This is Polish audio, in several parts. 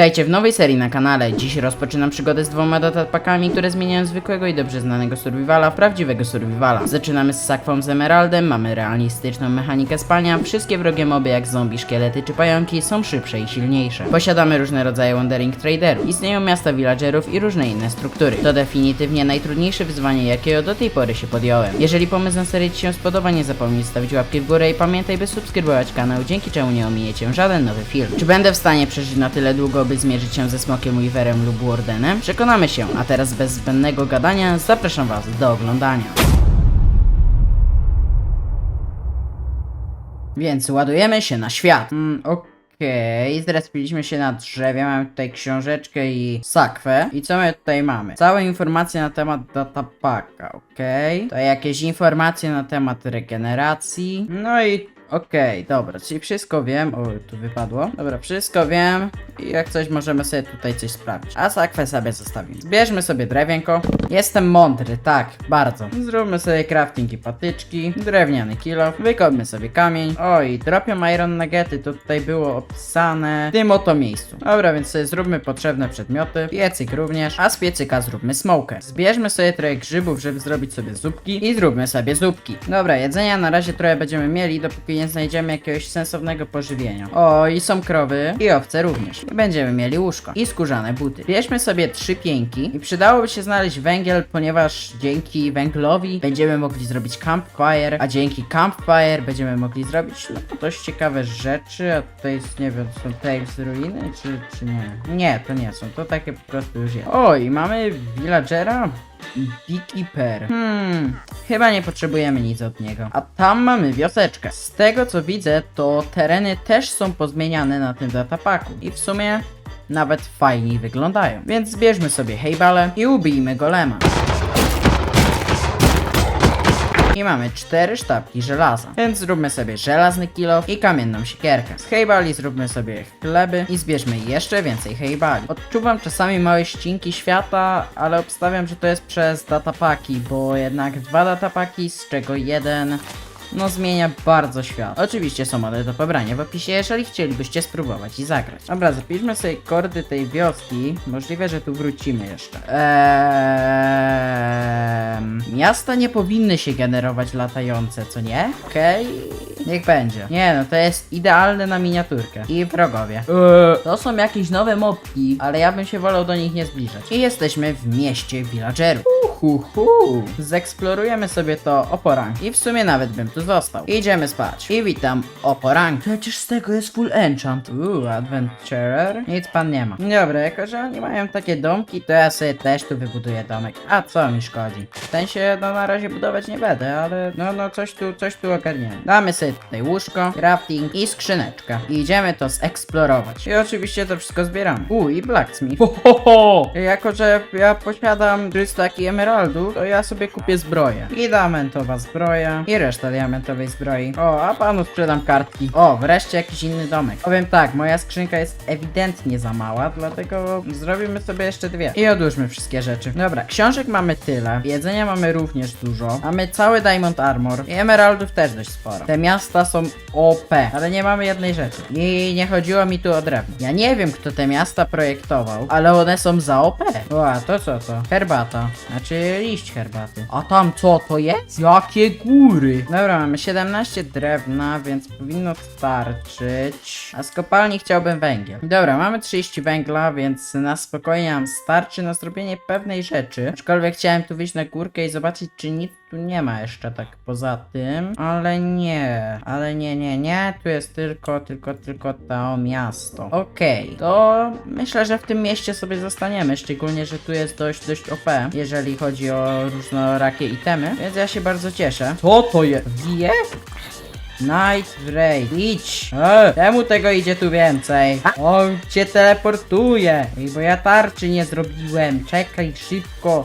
Witajcie w nowej serii na kanale. Dziś rozpoczynam przygodę z dwoma datapakami, które zmieniają zwykłego i dobrze znanego survivala w prawdziwego survivala. Zaczynamy z sakwą z emeraldem, mamy realistyczną mechanikę spania, wszystkie wrogie moby jak zombie, szkielety czy pająki są szybsze i silniejsze. Posiadamy różne rodzaje wandering traderów, istnieją miasta villagerów i różne inne struktury. To definitywnie najtrudniejsze wyzwanie jakiego do tej pory się podjąłem. Jeżeli pomysł na serię Ci się spodoba, nie zapomnij stawić łapki w górę i pamiętaj by subskrybować kanał, dzięki czemu nie ominiecie żaden nowy film. Czy będę w stanie przeżyć na tyle długo, by zmierzyć się ze Smokiem Weaverem lub Wardenem? Przekonamy się, a teraz bez zbędnego gadania zapraszam Was do oglądania. Więc ładujemy się na świat. Mm, Okej, zrespiliśmy się na drzewie, mamy tutaj książeczkę i sakwę. I co my tutaj mamy? Całe informacje na temat datapaka, okej. To jakieś informacje na temat regeneracji. No i okej, dobra, czyli wszystko wiem. O, tu wypadło. Dobra, wszystko wiem. I jak coś możemy sobie tutaj coś sprawdzić. A sakwę sobie zostawimy. Zbierzmy sobie drewienko. Jestem mądry, tak, bardzo. Zróbmy sobie crafting i patyczki. Drewniany kilo. Wykopmy sobie kamień. Oj, dropią iron nuggety, to tutaj było opisane w tym oto miejscu. Dobra, więc sobie zróbmy potrzebne przedmioty. Piecyk również. A z piecyka zróbmy smokę. Zbierzmy sobie trochę grzybów, żeby zrobić sobie zupki. I zróbmy sobie zupki. Dobra, jedzenia na razie trochę będziemy mieli, dopóki nie znajdziemy jakiegoś sensownego pożywienia. O, i są krowy. I owce również. I będziemy mieli łóżko. I skórzane buty. Bierzmy sobie trzy pięki. I przydałoby się znaleźć węgiel, ponieważ dzięki węglowi będziemy mogli zrobić campfire, a dzięki campfire będziemy mogli zrobić no, dość ciekawe rzeczy, a tutaj jest, nie wiem, są Tales ruiny, czy, czy nie? Nie, to nie są, to takie po prostu już jest. O, i mamy villagera, Beekeeper. Hmm, chyba nie potrzebujemy nic od niego. A tam mamy wioseczkę. Z tego co widzę, to tereny też są pozmieniane na tym datapaku. I w sumie nawet fajniej wyglądają. Więc zbierzmy sobie hejbale i ubijmy golema. I mamy cztery sztabki żelaza. Więc zróbmy sobie żelazny kilo i kamienną siekierkę. Z hejbali zróbmy sobie chleby i zbierzmy jeszcze więcej hejbali. Odczuwam czasami małe ścinki świata, ale obstawiam, że to jest przez datapaki, bo jednak dwa datapaki, z czego jeden no zmienia bardzo świat. Oczywiście są one do pobrania w opisie, jeżeli chcielibyście spróbować i zagrać. Dobra, zapiszmy sobie kordy tej wioski. Możliwe, że tu wrócimy jeszcze. Eee, miasta nie powinny się generować latające, co nie? Okej, niech będzie. Nie no, to jest idealne na miniaturkę. I wrogowie. Eee, to są jakieś nowe mopki, ale ja bym się wolał do nich nie zbliżać. I jesteśmy w mieście villagerów. Uhuhu. Zeksplorujemy sobie to oporang. I w sumie nawet bym tu został. Idziemy spać. I witam oporang. Przecież z tego jest full enchant. Uuu, adventurer. Nic pan nie ma. Dobra, jako że oni mają takie domki, to ja sobie też tu wybuduję domek. A co mi szkodzi? Ten się no na razie budować nie będę, ale no no coś tu, coś tu ogarniemy. Damy sobie tutaj łóżko, crafting i skrzyneczkę. I idziemy to zeksplorować. I oczywiście to wszystko zbieramy. U i blacksmith. Ho, ho, ho. Jako, że ja posiadam 300 taki emeraldów, to ja sobie kupię zbroję. I diamentowa zbroja i reszta diamentowej zbroi. O, a panu sprzedam kartki. O, wreszcie jakiś inny domek. Powiem tak, moja skrzynka jest ewidentnie za mała, dlatego zrobimy sobie jeszcze dwie. I odłóżmy wszystkie rzeczy. Dobra, książek mamy tyle, jedzenia mamy również dużo. Mamy cały diamond armor i emeraldów też dość sporo. Te miasta są OP, ale nie mamy jednej rzeczy. I nie chodziło mi tu o drewno. Ja nie wiem, kto te miasta projektował, ale one są za OP. O, a to co to? Herbata. Znaczy liść herbaty. A tam co to jest? Jakie góry? Dobra, mamy 17 drewna, więc powinno starczyć. A z kopalni chciałbym węgiel. Dobra, mamy 30 węgla, więc na spokojnie nam starczy na zrobienie pewnej rzeczy. Aczkolwiek chciałem tu wyjść na górkę i zobaczyć, czy nic tu nie ma jeszcze tak poza tym. Ale nie, ale nie, nie, nie. Tu jest tylko, tylko, tylko to miasto. Okej, to myślę, że w tym mieście sobie zostaniemy. Szczególnie, że tu jest dość, dość OP, jeżeli chodzi o różnorakie itemy. Więc ja się bardzo cieszę. Co to jest? Wie? Night Raid, idź! E, czemu tego idzie tu więcej? On cię teleportuje! Ej, bo ja tarczy nie zrobiłem. Czekaj, szybko.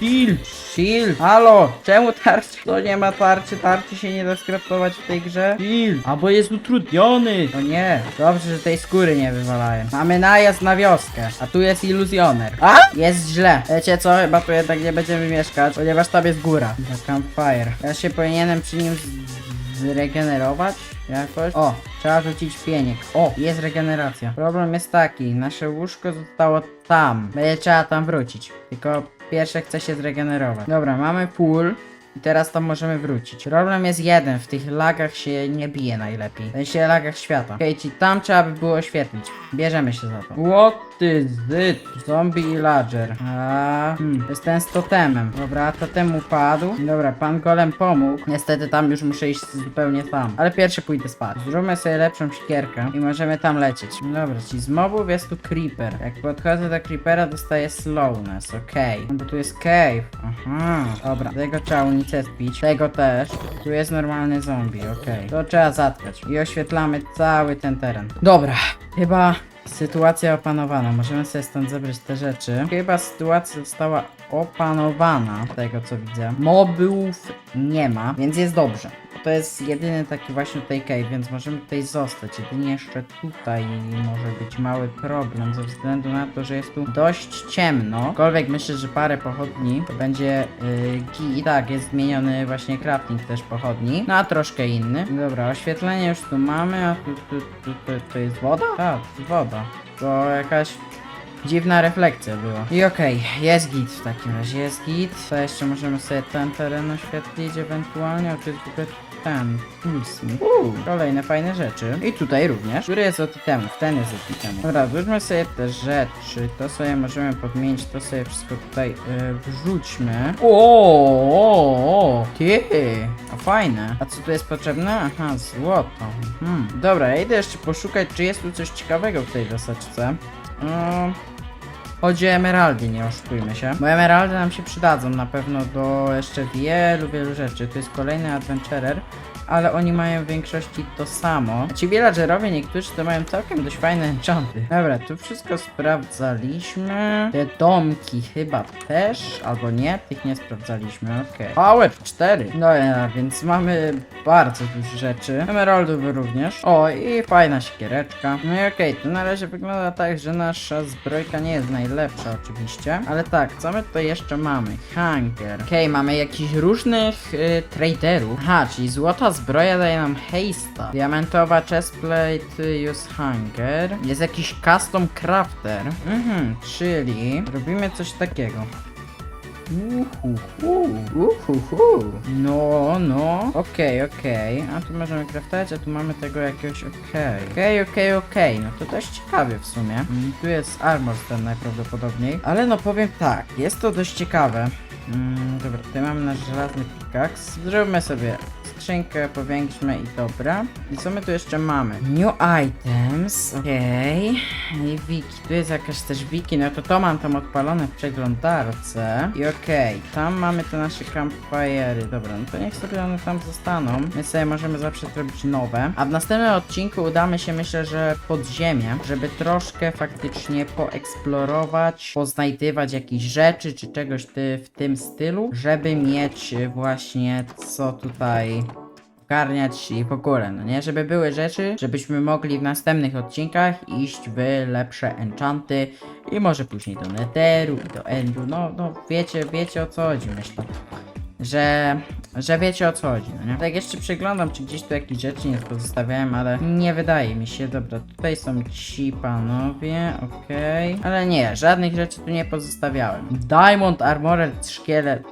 Shield, shield, halo, czemu tarczy? To nie ma tarczy, tarczy się nie da skraftować w tej grze. Shield, albo jest utrudniony. No nie, dobrze, że tej skóry nie wywalają. Mamy najazd na wioskę, a tu jest iluzjoner. A? Jest źle. Wiecie co, chyba tu jednak nie będziemy mieszkać, ponieważ tam jest góra. Na campfire. Ja się powinienem przy nim zregenerować jakoś. O, Trzeba rzucić pieniek. O, jest regeneracja. Problem jest taki, nasze łóżko zostało tam. Będzie trzeba tam wrócić. Tylko pierwsze chce się zregenerować. Dobra, mamy full. I teraz tam możemy wrócić. Problem jest jeden, w tych lagach się nie bije najlepiej. W sensie lagach świata. Okej, okay, tam trzeba by było oświetlić. Bierzemy się za to. What ty zyt? Zombie i ladger. A, hmm, jest ten z totemem. Dobra, totem upadł. Dobra, pan golem pomógł. Niestety tam już muszę iść zupełnie sam. Ale pierwszy pójdę spać. Zróbmy sobie lepszą sikierkę i możemy tam lecieć. Dobra, czyli z mobów jest tu creeper. Jak podchodzę do creepera dostaję slowness. Okej. No bo tu jest cave. Aha. Dobra, tego trzeba unicestwić. Tego też. Tu jest normalny zombie. Okej. To trzeba zatkać. I oświetlamy cały ten teren. Dobra. Chyba sytuacja opanowana. Możemy sobie stąd zebrać te rzeczy. Chyba sytuacja została opanowana, z tego co widzę. Mobów nie ma, więc jest dobrze. To jest jedyny taki właśnie tutaj cave, więc możemy tutaj zostać. Jedynie jeszcze tutaj może być mały problem ze względu na to, że jest tu dość ciemno. Aczkolwiek myślę, że parę pochodni to będzie yy, git. Tak, jest zmieniony właśnie crafting też pochodni, no a troszkę inny. Dobra, oświetlenie już tu mamy, a tu, tu, tu, tu, tu jest woda? Tak, woda. To jakaś Dziwna reflekcja była. I okej, jest git w takim razie, jest git. To jeszcze możemy sobie ten teren oświetlić ewentualnie, w ogóle ten pulsmith. Uuu, kolejne fajne rzeczy. I tutaj również. Który jest od itemów? Ten jest od itemów. Dobra, wróćmy sobie te rzeczy. To sobie możemy podmienić, to sobie wszystko tutaj yy, wrzućmy. O, ty. A fajne. A co tu jest potrzebne? Aha, złoto. Mhm. Dobra, ja idę jeszcze poszukać, czy jest tu coś ciekawego w tej wioseczce. No, Chodzi o emeraldy, nie oszukujmy się. Bo emeraldy nam się przydadzą na pewno do jeszcze wielu, wielu rzeczy. To jest kolejny adventurer, ale oni mają w większości to samo. Ci villagerowie niektórzy to mają całkiem dość fajne enchanty. Dobra, tu wszystko sprawdzaliśmy. Te domki chyba też, albo nie, tych nie sprawdzaliśmy, okej. Power 4. No ja, więc mamy bardzo dużo rzeczy. Emeraldów również. O, i fajna siekiereczka. No i okej, to na razie wygląda tak, że nasza zbrojka nie jest najlepsza oczywiście. Ale tak, co my tutaj jeszcze mamy? Hanker. Okej, mamy jakichś różnych y, traderów. Aha, czyli złota zbroja daje nam haste'a. Diamentowa chestplate y, use hunger. Jest jakiś custom crafter. Mhm, czyli robimy coś takiego. Uhuhu, uhuhu. No, no. Okej, okej. A tu możemy craftować, a tu mamy tego jakiegoś okej. Okej, okej, okej. No to dość ciekawie w sumie. Mm, Tu jest armor ten najprawdopodobniej. Ale no powiem tak, jest to dość ciekawe. Mm, dobra, tutaj mamy nasz żelazny pickaxe. Zróbmy sobie skrzynkę, powiększmy i dobra. I co my tu jeszcze mamy? New items, okej. I wiki, tu jest jakaś też wiki, no to to mam tam odpalone w przeglądarce. I okej, tam mamy te nasze campfire'y, dobra, no to niech sobie one tam zostaną. My sobie możemy zawsze zrobić nowe. A w następnym odcinku udamy się, myślę, że pod ziemię, żeby troszkę faktycznie poeksplorować, poznajdywać jakieś rzeczy, czy czegoś ty, w tym stylu, żeby mieć właśnie co tutaj ogarniać i w ogóle, no nie? Żeby były rzeczy, żebyśmy mogli w następnych odcinkach iść w lepsze enchanty i może później do netheru i do endu, no, no wiecie, wiecie o co chodzi, myślę. Że, że wiecie o co chodzi, no nie? Tak jeszcze przeglądam, czy gdzieś tu jakieś rzeczy nie pozostawiałem, ale nie wydaje mi się. Dobra, tutaj są ci panowie, okej. Ale nie, żadnych rzeczy tu nie pozostawiałem. Diamond Armored Szkielet.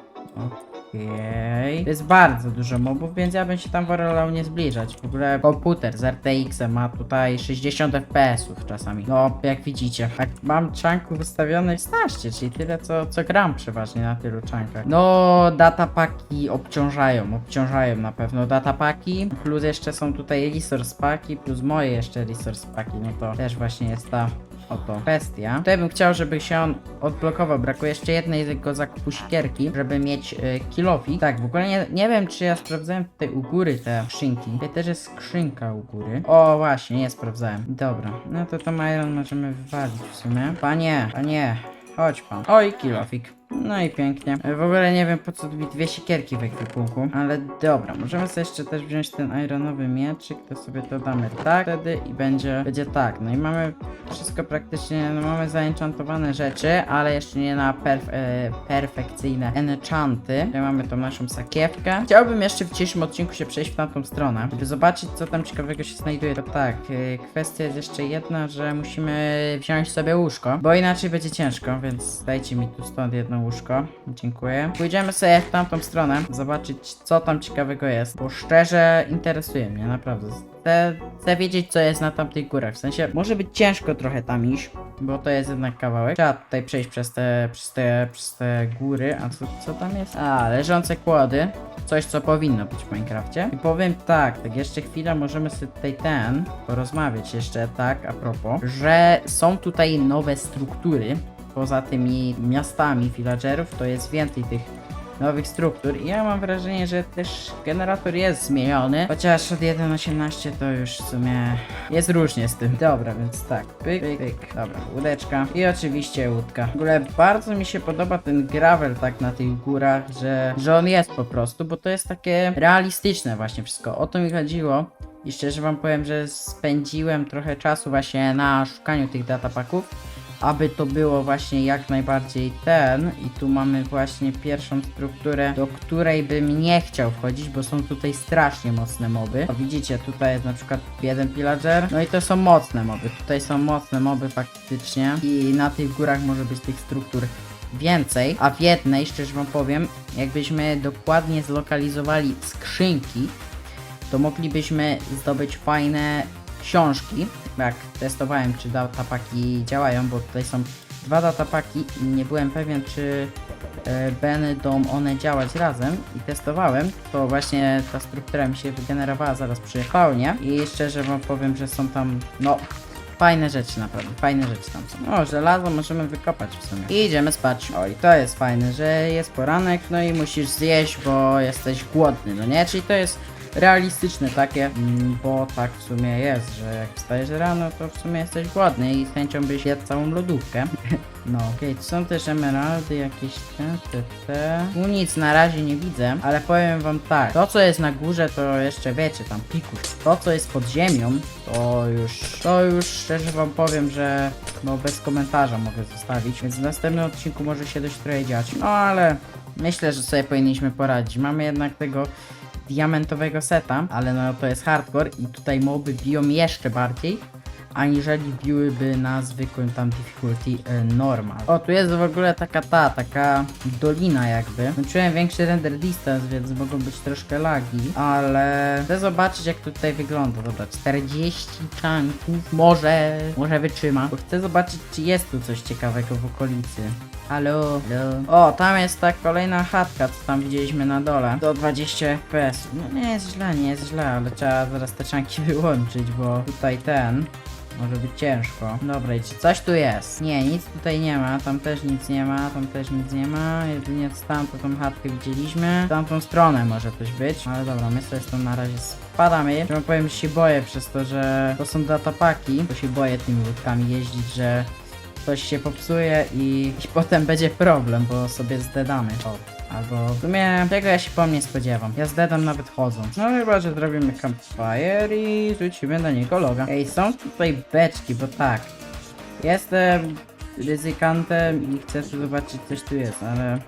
Okej. To jest bardzo dużo mobów, więc ja bym się tam wolał nie zbliżać. W ogóle komputer z RTX-em ma tutaj 60 FPS-ów czasami. No, jak widzicie. Tak, mam czanku wystawione 16, czyli tyle co, co gram przeważnie na tylu czankach. No, datapaki obciążają, obciążają na pewno datapaki. Plus jeszcze są tutaj resource paki, plus moje jeszcze resource paki. No to też właśnie jest ta Oto kwestia. Tutaj bym chciał, żeby się on odblokował. Brakuje jeszcze jednej tylko zakupu sikierki, żeby mieć y, kilofi. Tak, w ogóle nie, nie wiem, czy ja sprawdzałem tutaj u góry te skrzynki. Tutaj też jest skrzynka u góry. O, właśnie, nie sprawdzałem. Dobra, no to to Iron możemy wywalić w sumie. Panie, panie, chodź pan. Oj, kilofik. No i pięknie. E, W ogóle nie wiem po co mi dwie siekierki w ekwipunku, ale dobra, możemy sobie jeszcze też wziąć ten ironowy mieczyk, to sobie to damy tak wtedy i będzie, będzie tak. No i mamy wszystko praktycznie, no mamy zaenchantowane rzeczy, ale jeszcze nie na perf e, perfekcyjne enchanty. Tutaj mamy tą naszą sakiewkę. Chciałbym jeszcze w dzisiejszym odcinku się przejść w tamtą stronę, żeby zobaczyć co tam ciekawego się znajduje. To tak, e, kwestia jest jeszcze jedna, że musimy wziąć sobie łóżko, bo inaczej będzie ciężko, więc dajcie mi tu stąd jedno łóżko. Dziękuję. Pójdziemy sobie w tamtą stronę, zobaczyć co tam ciekawego jest, bo szczerze interesuje mnie, naprawdę. Chcę, chcę wiedzieć co jest na tamtych górach, w sensie może być ciężko trochę tam iść, bo to jest jednak kawałek. Trzeba tutaj przejść przez te, przez te, przez te góry, a co, co tam jest? A, leżące kłody. Coś, co powinno być w Minecrafcie. I powiem tak, tak jeszcze chwilę możemy sobie tutaj ten porozmawiać jeszcze tak a propos, że są tutaj nowe struktury. Poza tymi miastami villagerów to jest więcej tych nowych struktur i ja mam wrażenie, że też generator jest zmieniony, chociaż od 1.18 to już w sumie jest różnie z tym. Dobra, więc tak, pyk, pyk, pyk. dobra, łódeczka i oczywiście łódka. W ogóle bardzo mi się podoba ten gravel tak na tych górach, że, że on jest po prostu, bo to jest takie realistyczne właśnie wszystko, o to mi chodziło. I szczerze wam powiem, że spędziłem trochę czasu właśnie na szukaniu tych datapaków aby to było właśnie jak najbardziej ten. I tu mamy właśnie pierwszą strukturę, do której bym nie chciał wchodzić, bo są tutaj strasznie mocne moby. O, widzicie, tutaj jest na przykład jeden pillager, no i to są mocne moby, tutaj są mocne moby faktycznie. I na tych górach może być tych struktur więcej, a w jednej, szczerze wam powiem, jakbyśmy dokładnie zlokalizowali skrzynki, to moglibyśmy zdobyć fajne książki. Jak testowałem, czy datapaki działają, bo tutaj są dwa datapaki i nie byłem pewien, czy e, będą one działać razem i testowałem, to właśnie ta struktura mi się wygenerowała zaraz przy spawnie i szczerze wam powiem, że są tam, no, fajne rzeczy naprawdę, fajne rzeczy tam są. O, żelazo możemy wykopać w sumie. I idziemy spać. O, i to jest fajne, że jest poranek, no i musisz zjeść, bo jesteś głodny, no nie? Czyli to jest realistyczne takie, mm, bo tak w sumie jest, że jak wstajesz rano, to w sumie jesteś głodny i z chęcią byś jadł całą lodówkę. No, okej, tu są też emeraldy, jakieś te, te, te. Tu nic na razie nie widzę, ale powiem wam tak, to co jest na górze, to jeszcze wiecie, tam pikuś. To co jest pod ziemią, to już, to już szczerze wam powiem, że no bez komentarza mogę zostawić, więc w następnym odcinku może się dość trochę dziać. No ale myślę, że sobie powinniśmy poradzić. Mamy jednak tego diamentowego seta, ale no to jest hardcore i tutaj moby biją jeszcze bardziej aniżeli biłyby na zwykłym tam difficulty e, normal. O, tu jest w ogóle taka ta, taka dolina jakby. Czułem większy render distance, więc mogą być troszkę lagi, ale chcę zobaczyć jak tutaj wygląda. Dobra, 40 czanków, może, może wytrzyma. Bo chcę zobaczyć czy jest tu coś ciekawego w okolicy. Halo, halo. O, tam jest ta kolejna chatka, co tam widzieliśmy na dole. Do 20 fps. No nie jest źle, nie jest źle, ale trzeba zaraz te czanki wyłączyć, bo tutaj ten może być ciężko. Dobra, i czy coś tu jest? Nie, nic tutaj nie ma, tam też nic nie ma, tam też nic nie ma. Jedynie tam to tą chatkę widzieliśmy. W tamtą stronę może coś być. Ale dobra, my sobie stąd na razie spadamy. Wam powiem, że się boję przez to, że to są datapaki. To się boję tymi łódkami jeździć, że coś się popsuje i, i potem będzie problem, bo sobie zdedamy. O. Albo w sumie tego ja się po mnie spodziewam. Ja zdedam nawet chodząc. No chyba, że zrobimy campfire i rzucimy na niego loga. Ej, są tutaj beczki, bo tak. Jestem ryzykantem i chcę zobaczyć coś tu jest, ale...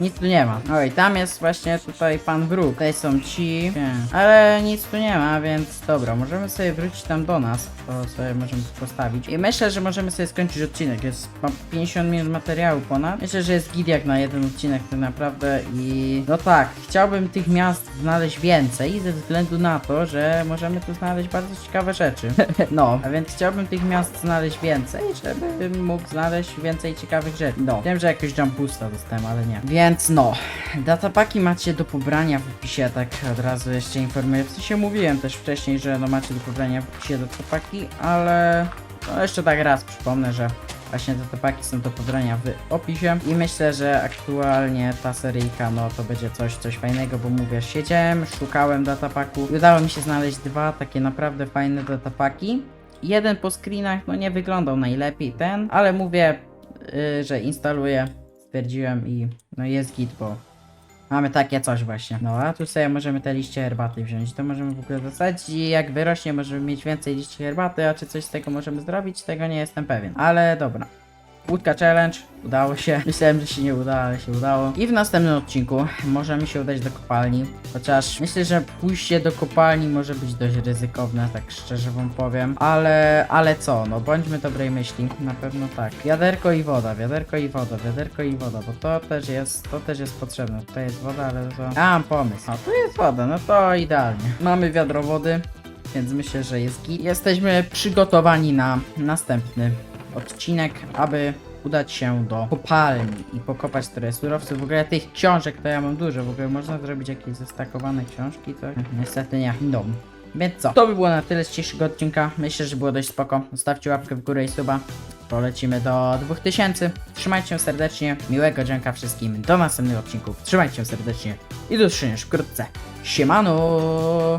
Nic tu nie ma. Oj, tam jest właśnie tutaj pan Brook. Tutaj są ci. Nie. Ale nic tu nie ma, więc dobra, możemy sobie wrócić tam do nas. To sobie możemy postawić. I myślę, że możemy sobie skończyć odcinek. Jest ma 50 minut materiału ponad. Myślę, że jest git jak na jeden odcinek tak naprawdę i no tak, chciałbym tych miast znaleźć więcej ze względu na to, że możemy tu znaleźć bardzo ciekawe rzeczy. no, a więc chciałbym tych miast znaleźć więcej, żebym mógł znaleźć więcej ciekawych rzeczy. No, wiem, że jakoś jump boosta dostałem, ale nie. Więc no, datapaki macie do pobrania w opisie, tak od razu jeszcze informuję. W sensie mówiłem też wcześniej, że no macie do pobrania w opisie datapaki, ale no jeszcze tak raz przypomnę, że Właśnie te topaki są do pobrania w opisie i myślę, że aktualnie ta seryjka, no to będzie coś, coś fajnego, bo mówię, siedziałem, szukałem datapaku i udało mi się znaleźć dwa takie naprawdę fajne datapaki. Jeden po screenach, no nie wyglądał najlepiej ten, ale mówię, yy, że instaluję stwierdziłem i no jest git, bo mamy takie coś właśnie. No a tu sobie możemy te liście herbaty wziąć, to możemy w ogóle zasadzić i jak wyrośnie możemy mieć więcej liści herbaty, a czy coś z tego możemy zrobić, tego nie jestem pewien. Ale dobra. Łódka challenge, udało się. Myślałem, że się nie uda, ale się udało. I w następnym odcinku możemy się udać do kopalni. Chociaż myślę, że pójście do kopalni może być dość ryzykowne, tak szczerze wam powiem. Ale, ale co, no bądźmy dobrej myśli. Na pewno tak. Wiaderko i woda, wiaderko i woda, wiaderko i woda, bo to też jest, to też jest potrzebne. Tutaj jest woda, ale to... A, mam pomysł. A, tu jest woda, no to idealnie. Mamy wiadro wody. Więc myślę, że jest git. Jesteśmy przygotowani na następny odcinek, aby udać się do kopalni i pokopać trochę surowców. W ogóle tych książek to ja mam dużo. W ogóle można zrobić jakieś zestakowane książki, to niestety nie. No. Więc co? To by było na tyle z dzisiejszego odcinka. Myślę, że było dość spoko. Zostawcie łapkę w górę i suba. Polecimy do 2000. Trzymajcie się serdecznie. Miłego dzięka wszystkim. Do następnych odcinków. Trzymajcie się serdecznie. I do usłyszenia wkrótce. Siemano!